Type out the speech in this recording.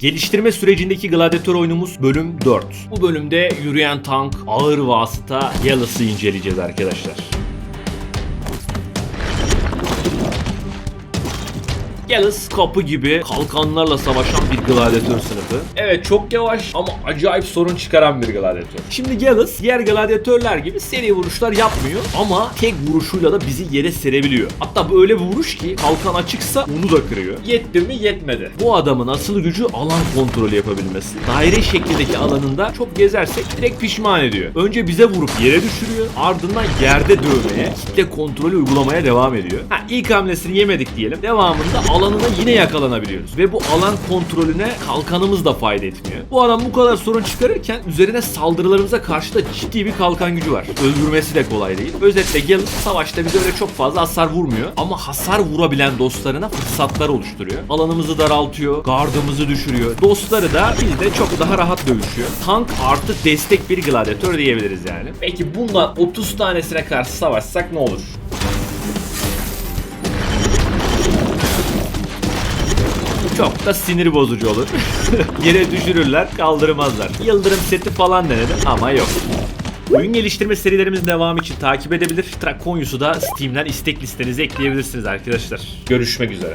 Geliştirme sürecindeki gladyatör oyunumuz bölüm 4. Bu bölümde yürüyen tank, ağır vasıta Yalus'ı inceleyeceğiz arkadaşlar. Yalız kapı gibi kalkanlarla savaşan bir gladyatör sınıfı. Evet çok yavaş ama acayip sorun çıkaran bir gladyatör. Şimdi Gallus diğer gladyatörler gibi seri vuruşlar yapmıyor ama tek vuruşuyla da bizi yere serebiliyor. Hatta bu öyle bir vuruş ki kalkan açıksa onu da kırıyor. Yetti mi yetmedi. Bu adamın asıl gücü alan kontrolü yapabilmesi. Daire şeklindeki alanında çok gezersek direkt pişman ediyor. Önce bize vurup yere düşürüyor ardından yerde dövmeye, kitle kontrolü uygulamaya devam ediyor. Ha, ilk hamlesini yemedik diyelim. Devamında alanına yine yakalanabiliyoruz. Ve bu alan kontrolüne kalkanımız da fayda etmiyor. Bu adam bu kadar sorun çıkarırken üzerine saldırılarımıza karşı da ciddi bir kalkan gücü var. Öldürmesi de kolay değil. Özetle Gallus savaşta bize öyle çok fazla hasar vurmuyor. Ama hasar vurabilen dostlarına fırsatlar oluşturuyor. Alanımızı daraltıyor, gardımızı düşürüyor. Dostları da bizde çok daha rahat dövüşüyor. Tank artı destek bir gladyatör diyebiliriz yani. Peki bundan 30 tanesine karşı savaşsak ne olur? Çok da sinir bozucu olur. Yere düşürürler, kaldırmazlar. Yıldırım seti falan denedim ama yok. Oyun geliştirme serilerimizin devamı için takip edebilir. Trakonyus'u da Steam'den istek listenize ekleyebilirsiniz arkadaşlar. Görüşmek üzere.